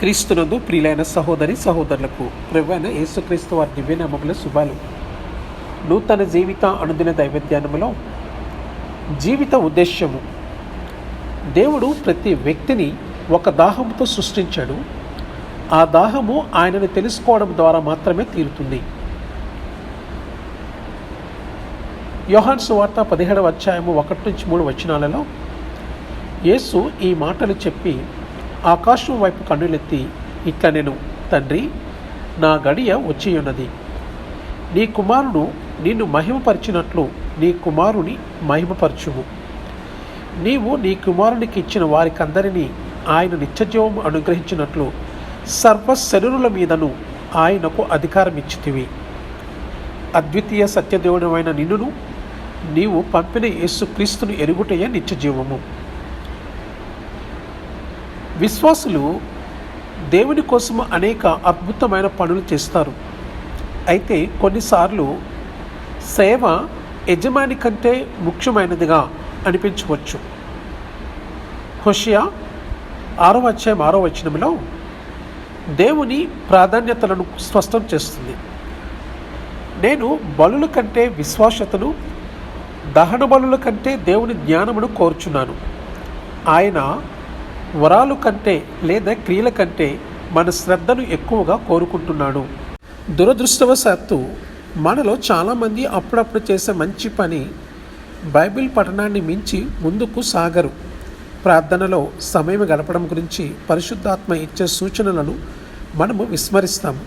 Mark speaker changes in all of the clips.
Speaker 1: క్రీస్తునందు ప్రియులైన సహోదరి సహోదరులకు ప్రవ్వైన యేసుక్రీస్తు వారి దివ్యనామముల శుభాలు. నూతన జీవిత అనుదిన దైవధ్యానములో జీవిత ఉద్దేశ్యము. దేవుడు ప్రతి వ్యక్తిని ఒక దాహంతో సృష్టించాడు. ఆ దాహము ఆయనను తెలుసుకోవడం ద్వారా మాత్రమే తీరుతుంది. యోహాన్ సువార్త పదిహేడవ అధ్యాయము ఒకటి నుంచి మూడు వచనాలలో యేసు ఈ మాటలు చెప్పి ఆకాశం వైపు కన్నులెత్తి ఇట్లా నేను తండ్రి నా గడియ వచ్చి ఉన్నది. నీ కుమారుడు నిన్ను మహిమపరిచినట్లు నీ కుమారుని మహిమపరచుము. నీవు నీ కుమారునికి ఇచ్చిన వారికందరినీ ఆయన నిత్యజీవం అనుగ్రహించినట్లు సర్వ శరీరుల మీదను ఆయనకు అధికారం ఇచ్చితివి. అద్వితీయ సత్యదేవుడమైన నిన్నును నీవు పంపిన యేసుక్రీస్తును ఎరుగుటయే నిత్యజీవము. విశ్వాసులు దేవుని కోసం అనేక అద్భుతమైన పనులు చేస్తారు. అయితే కొన్నిసార్లు సేవ యజమాని కంటే ముఖ్యమైనదిగా అనిపించవచ్చు. హుషియా ఆరో అధ్యాయం ఆరో వచనంలో దేవుని ప్రాధాన్యతలను స్పష్టం చేస్తుంది. నేను బలుల కంటే విశ్వాసతను దహన బలుల కంటే దేవుని జ్ఞానమును కోరుచున్నాను. ఆయన వరాలు కంటే లేదా క్రియల కంటే మన శ్రద్ధను ఎక్కువగా కోరుకుంటున్నాడు. దురదృష్టవశాత్తు మనలో చాలామంది అప్పుడప్పుడు చేసే మంచి పని బైబిల్ పఠనాన్ని మించి ముందుకు సాగరు. ప్రార్థనలో సమయం గడపడం గురించి పరిశుద్ధాత్మ ఇచ్చే సూచనలను మనము విస్మరిస్తాము.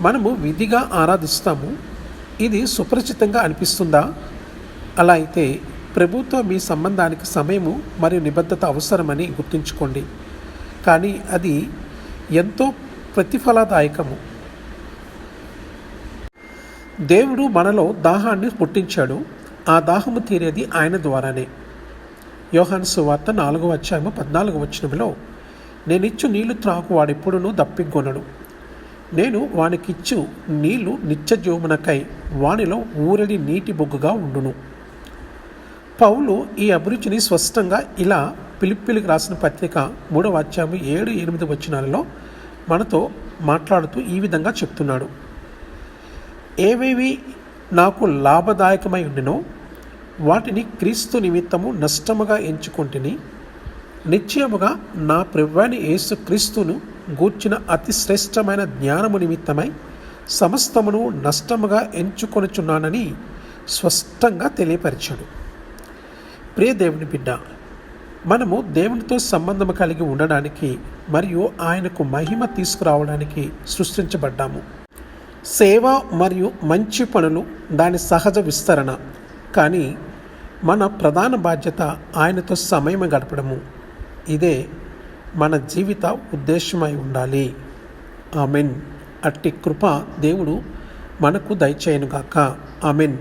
Speaker 1: మనము విధిగా ఆరాధిస్తాము. ఇది సుపరిచితంగా అనిపిస్తుందా? అలా అయితే ప్రభుత్వం మీ సంబంధానికి సమయము మరియు నిబద్ధత అవసరమని గుర్తుంచుకోండి. కానీ అది ఎంతో ప్రతిఫలదాయకము. దేవుడు మనలో దాహాన్ని పుట్టించాడు. ఆ దాహము తీరేది ఆయన ద్వారానే. యోహాను సువార్త నాలుగో అధ్యాయము పద్నాలుగు వచనంలో నేనిచ్చు నీళ్ళు త్రాకు వాడెప్పుడునూ దప్పిగొనడు నేను వానికిచ్చు నీళ్ళు నిత్య జోమునకై వానిలో ఊరడి నీటి బొగ్గుగా ఉండును. పౌలు ఈ అభిరుచిని స్పష్టంగా ఇలా పిలిపిలికి రాసిన పత్రిక మూడవ అధ్యాయం ఏడు ఎనిమిది వచ్చినాలలో మనతో మాట్లాడుతూ ఈ విధంగా చెప్తున్నాడు. ఏవేవి నాకు లాభదాయకమై ఉండినో వాటిని క్రీస్తు నిమిత్తము నష్టముగా ఎంచుకుంటుని నిశ్చయముగా నా ప్రభువాని యేసు క్రీస్తును గూర్చిన అతి శ్రేష్టమైన జ్ఞానము నిమిత్తమై సమస్తమును నష్టముగా ఎంచుకొనుచున్నానని స్పష్టంగా తెలియపరిచాడు. ప్రియ దేవుని బిడ్డ. మనము దేవునితో సంబంధం కలిగి ఉండడానికి మరియు ఆయనకు మహిమ తీసుకురావడానికి సృష్టించబడ్డాము. సేవ మరియు మంచి పనులు దాని సహజ విస్తరణ. కానీ మన ప్రధాన బాధ్యత ఆయనతో సమయం గడపడము. ఇదే మన జీవిత ఉద్దేశమై ఉండాలి. ఆమెన్. అట్టి కృప దేవుడు మనకు దయచేయనుగాక. ఆమెన్.